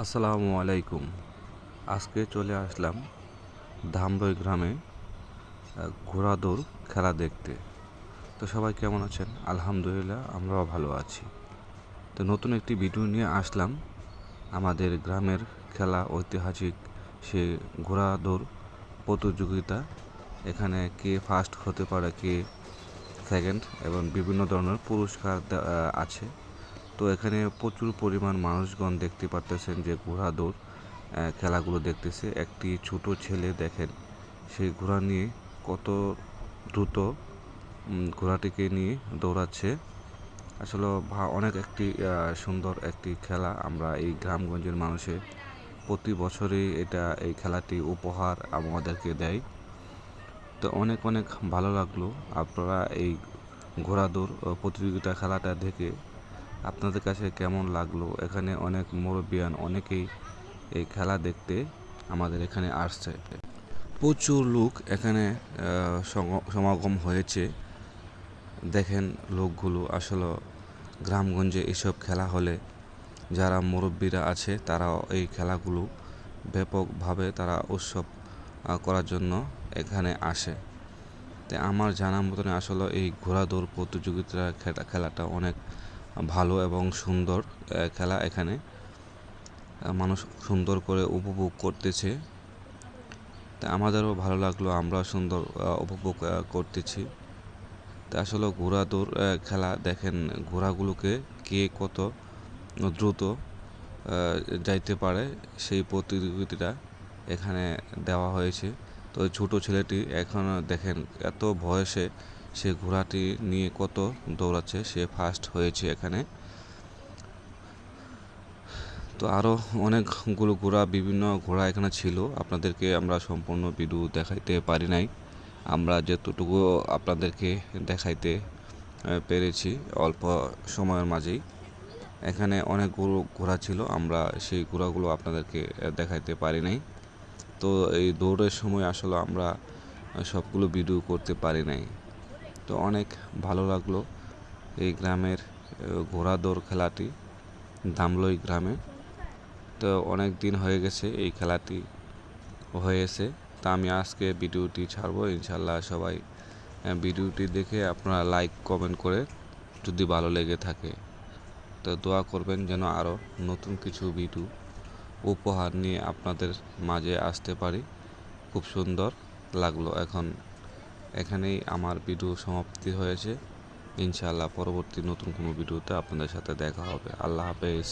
আসসালামু আলাইকুম। আজকে চলে আসলাম ধামরই গ্রামে আহ, ঘোড়া দৌড় খেলা দেখতে। তো সবাই কেমন আছেন? আলহামদুলিল্লাহ আমরাও ভালো আছি। তো নতুন একটি ভিডিও নিয়ে আসলাম। আমাদের গ্রামের খেলা ঐতিহাসিক সে ঘোড়া দৌড় প্রতিযোগিতা। এখানে কে ফার্স্ট হতে পারে কে সেকেন্ড এবং বিভিন্ন ধরনের পুরস্কার আছে। তো এখানে প্রচুর পরিমাণ মানুষগণ দেখতে পারতেছেন যে ঘোড়া দৌড় খেলাগুলো দেখতেছে। একটি ছোট ছেলে দেখেন, সেই ঘোড়া নিয়ে কত দ্রুত ঘোড়াটিকে নিয়ে দৌড়াচ্ছে। আসলে অনেক একটি সুন্দর একটি খেলা। আমরা এই গ্রামগঞ্জের মানুষের প্রতি বছরই এটা, এই খেলাটি উপহার আমাদেরকে দেয়। তো অনেক অনেক ভালো লাগল। আপনারা এই ঘোড়া দৌড় প্রতিযোগিতা খেলাটা দেখে আপনাদের কাছে কেমন লাগল? এখানে অনেক মুরব্বিয়ান অনেকেই এই খেলা দেখতে আমাদের এখানে আসছে। প্রচুর লোক এখানে সমাগম হয়েছে। দেখেন লোকগুলো আসলে গ্রামগঞ্জে এসব খেলা হলে যারা মুরব্বীরা আছে তারাও এই খেলাগুলো ব্যাপকভাবে তারা উৎসব করার জন্য এখানে আসে। তো আমার জানা মতন আসলে এই ঘোড়া দৌড় প্রতিযোগিতা খেলা, খেলাটা অনেক ভালো এবং সুন্দর খেলা এখানে। মানুষ সুন্দর করে উপভোগ করতেছে। তা আমাদেরও ভালো লাগল, আমরা সুন্দর উপভোগ করতেছি। তা আসলে ঘোড়া দৌড় খেলা দেখেন, ঘোড়াগুলোকে কে কত দ্রুত যাইতে পারে সেই প্রতিযোগিতাটা এখানে দেওয়া হয়েছে। তো ছোটো ছেলেটি এখন দেখেন এত বয়সে সে ঘোড়াটি নিয়ে কত দৌড়াচ্ছে, সে ফার্স্ট হয়েছে এখানে। তো আরও অনেকগুলো ঘোড়া, বিভিন্ন ঘোড়া এখানে ছিল। আপনাদেরকে আমরা সম্পূর্ণ ভিডিও দেখাইতে পারি নাই। আমরা যতটুকু আপনাদেরকে দেখাইতে পেরেছি অল্প সময়ের মাঝেই। এখানে অনেকগুলো ঘোড়া ছিল, আমরা সেই ঘোড়াগুলো আপনাদেরকে দেখাইতে পারি নাই। তো এই দৌড়ের সময় আসলে আমরা সবগুলো ভিডিও করতে পারি নাই। তো অনেক ভালো লাগল এই গ্রামের ঘোড়া দৌড় খেলাটি দামলই গ্রামে। তো অনেক দিন হয়ে গেছে এই খেলাটি হয়েছে। তা আমি আজকে ভিডিওটি ছাড়বো। ইনশাল্লাহ সবাই ভিডিওটি দেখে আপনারা লাইক, কমেন্ট করে যদি ভালো লেগে থাকে। তো দোয়া করবেন যেন আরও নতুন কিছু ভিডিও উপহার নিয়ে আপনাদের মাঝে আসতে পারি। খুব সুন্দর লাগল এখন এখানেই আমার ভিডিও সমাপ্তি হয়েছে। ইনশাআল্লাহ পরবর্তী নতুন কোনো ভিডিওতে আপনাদের সাথে দেখা হবে। আল্লাহ হাফেজ।